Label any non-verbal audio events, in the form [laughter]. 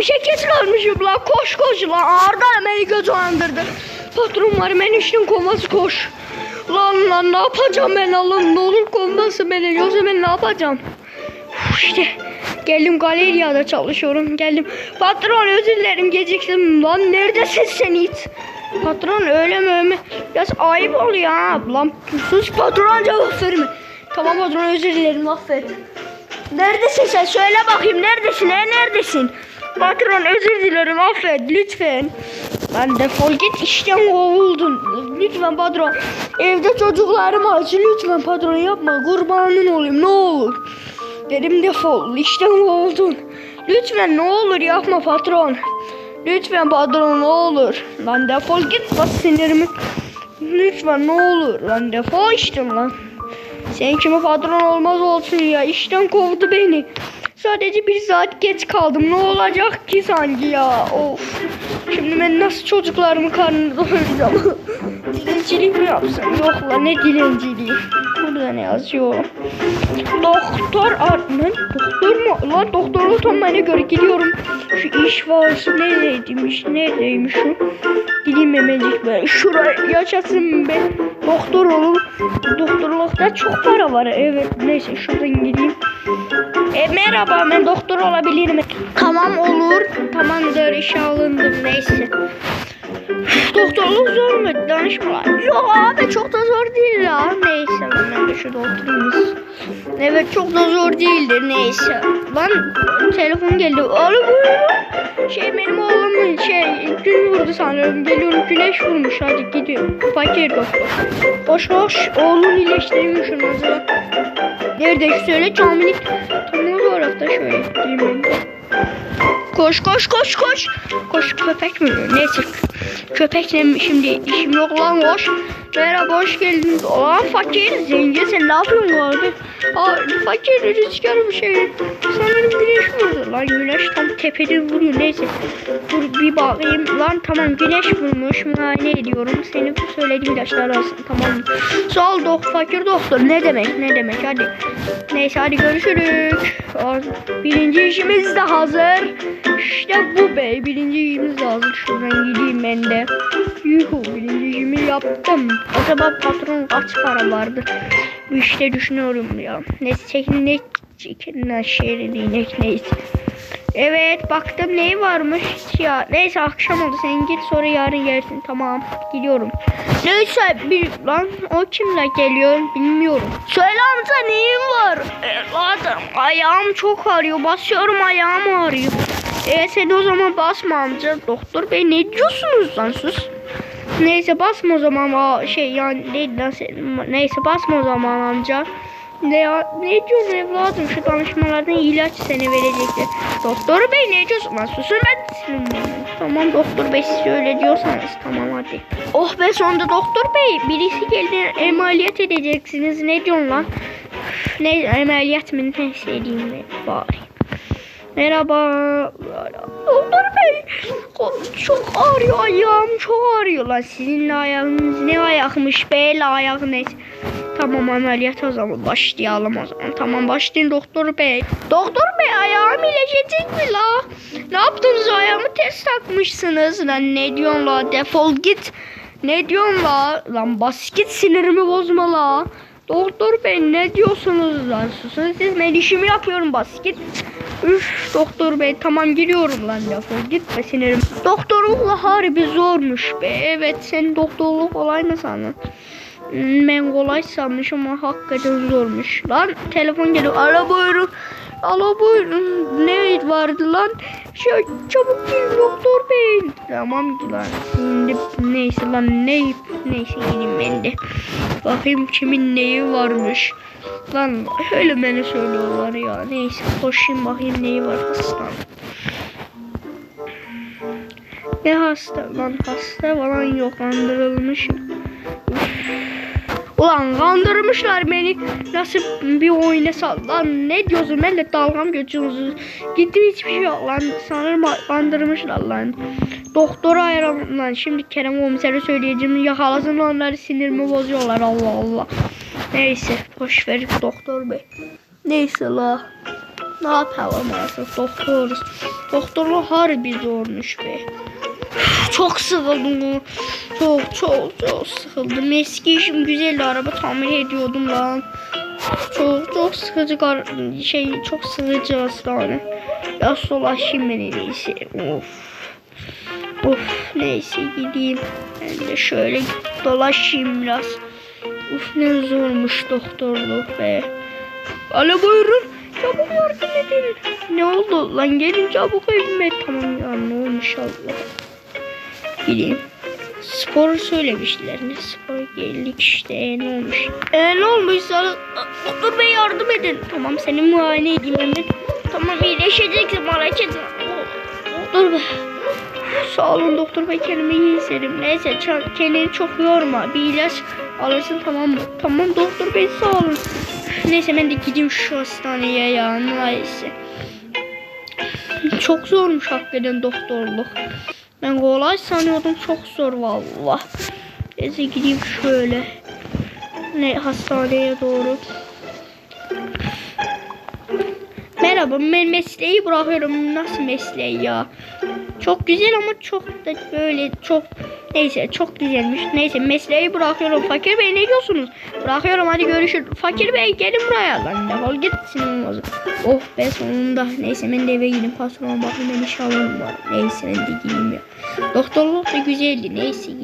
bir şey kesmiyormuşum la koş koş la Arda beni götürdürdü. Patron var beni işten kovması koş. Lan lan ne yapacağım ben Allah'ım ne olur kovmasın beni yoksa ben ne yapacağım. Uf, İşte geldim galeriyada çalışıyorum geldim. Patron özür dilerim geciktim lan neredesin sen it? Patron öyle mi öyle mi? Biraz ayıp oluyor ha. Lan sus patron cevap verme. Tamam patron özür dilerim affet. Neredesin sen? Söyle bakayım neredesin? He neredesin? Patron özür dilerim affet lütfen. Lan defol git işten kovuldun. Lütfen patron. Evde çocuklarım aç. Lütfen patron yapma. Kurbanın olayım ne olur. Dedim defol. işten kovuldun. Lütfen ne olur yapma patron. Lütfen patron ne olur. Lan defol git bas sinirimi. Lütfen ne olur. Lan defol işte lan. Sen kime patron olmaz olsun ya. İşten kovdu beni. Sadece bir saat geç kaldım. Ne olacak ki sanki ya? Of. Şimdi ben nasıl çocuklarımın karnını doyuracağım? [laughs] Dilencilik mi yapsam? Yok lan ne dilenciliği. Burada ne yazıyor? Doktor Artman. Doktor mu? Lan doktorluktan bana göre gidiyorum. Şu iş varsa neredeymiş? Neredeymiş şu? Gideyim hemencik böyle. Şuraya yaşasın be. Doktor olur. Doktorlukta çok para var. Evet neyse şuradan gideyim. E, merhaba ben doktor olabilirim. Tamam olur. Tamamdır işe alındım neyse. Doktorluk zor mu? Danışma. Yok abi çok da zor değil ya. Neyse de şurada oturayım. Evet çok da zor değildir neyse. Lan telefon geldi. Buyurun. Şey benim oğlumun şey gün vurdu sanırım. Geliyorum güneş vurmuş hadi gidiyorum. Fakir doktor. Boş boş oğlun iyileştirmiş onu. Nerede söyle caminin tam o tarafta şöyle gideyim. Koş koş koş koş. Koş köpek mi? Neyse. Köpekle şimdi işim yok lan koş. Merhaba hoş geldin. Aa fakir zengin sen ne yapıyorsun bu arada? Aa fakir rüzgar bir şey. Sanırım güneş vurdu. Lan güneş tam tepeden vuruyor neyse. Dur bir bakayım. Lan tamam güneş vurmuş. Muayene ediyorum. Senin söylediğin ilaçlar alsın tamam mı? Sağ ol dok fakir doktor. Ne demek ne demek hadi. Neyse hadi görüşürüz. Aa, Birinci işimiz de hazır. İşte bu bey. Birinci işimiz de hazır. Şuradan gideyim ben de. Yuhu birinci işimi yaptım. Acaba patron kaç para vardı? İşte düşünüyorum ya. Neyse çekin ne çekin şehri değil neyse. Evet baktım ne varmış ya. Neyse akşam oldu sen git sonra yarın gelsin tamam gidiyorum. Neyse bir lan o kimle geliyor bilmiyorum. Söyle amca neyin var? Evladım ayağım çok ağrıyor basıyorum ayağım ağrıyor. E sen o zaman basma amca. Doktor bey ne diyorsunuz lan sus. Neyse basma o zaman Aa, şey yani neyse basma o zaman amca. Ne, ne diyorsun evladım şu danışmalardan ilaç seni verecekler. Doktor bey ne diyorsun lan susun ben Tamam doktor bey siz öyle diyorsanız tamam hadi. Oh be sonunda doktor bey birisi geldi ameliyat edeceksiniz ne diyorsun lan? Ne ameliyat mı ne istediğim ben bari. Merhaba. Doktor bey. Çok ağrıyor ayağım. Çok ağrıyor lan. Sizin ayağınız ne ayakmış? Bel ayak neyse. Tamam ameliyat o zaman başlayalım o zaman. Tamam başlayın doktor bey. Doktor bey ayağım iyileşecek mi la? Ne yaptınız ayağımı ters takmışsınız lan ne diyorsun la defol git. Ne diyorsun la? Lan bas git sinirimi bozma la. Doktor bey ne diyorsunuz lan susun siz ben yapıyorum bas git. Üf doktor bey tamam giriyorum lan defol gitme sinirim. Doktorlukla harbi zormuş be. Evet sen doktorluk kolay mı sandın? Ben kolay sanmışım ama hakikaten zormuş. Lan telefon geliyor. Alo buyurun. Alo buyurun. Ne vardı lan? Şey çabuk gelin doktor bey. Tamam ki lan. Şimdi neyse lan ne neyse gideyim ben de. Bakayım kimin neyi varmış. Lan öyle beni söylüyorlar ya. Neyse koşayım bakayım neyi var hastanın. Ne hasta lan hasta falan yok kandırılmışım. Ulan kandırmışlar beni. Nasıl bir oyuna sal lan ne diyorsun ben de dalgam geçiyorsunuz. Gittim hiçbir şey yok lan. Sanırım kandırmışlar lan. Doktora ayıramam lan. Şimdi Kerem komisere söyleyeceğim. Yakalasın onları sinirimi bozuyorlar Allah Allah. Neyse boş ver doktor bey. Neyse la. Ne yapalım artık doktoruz. Doktorluq harbi zormuş be. Çok sıkıldım. Çok çok çok sıkıldım. Eski işim güzeldi. Araba tamir ediyordum lan. Çok çok sıkıcı şey çok sıkıcı hastane. Biraz dolaşayım ben en iyisi. Of. Of neyse gideyim. Ben de şöyle dolaşayım biraz. Uf ne zormuş doktorluk be. Alo buyurun. Çabuk yardım edin. Ne oldu lan gelin çabuk evime. Tamam ya ne olmuş Allah. Gideyim. Spor söylemişler. Ne spora geldik işte ne olmuş. E ne olmuşsa doktor bey yardım edin. Tamam seni muayene edeyim hemen. Tamam iyileşeceksin merak etme. Doktor bey. Sağ olun doktor bey kendimi iyi hissediyorum. Neyse kendini çok yorma. Bir ilaç alırsın tamam mı? Tamam doktor bey sağ olun. Neyse ben de gideyim şu hastaneye ya neyse. Çok zormuş hakikaten doktorluk. Ben kolay sanıyordum çok zor valla. Neyse gideyim şöyle. Ne hastaneye doğru. Merhaba ben mesleği bırakıyorum. Nasıl mesleği ya? Çok güzel ama çok da böyle çok neyse çok güzelmiş. Neyse mesleği bırakıyorum. Fakir Bey ne diyorsunuz? Bırakıyorum hadi görüşürüz. Fakir Bey gelin buraya lan defol gitsin olmaz. Oh be sonunda. Neyse ben de eve gideyim. Patron bakın ben iş alırım var. Neyse ben de gideyim ya. Doktorluk da güzeldi. Neyse gideyim.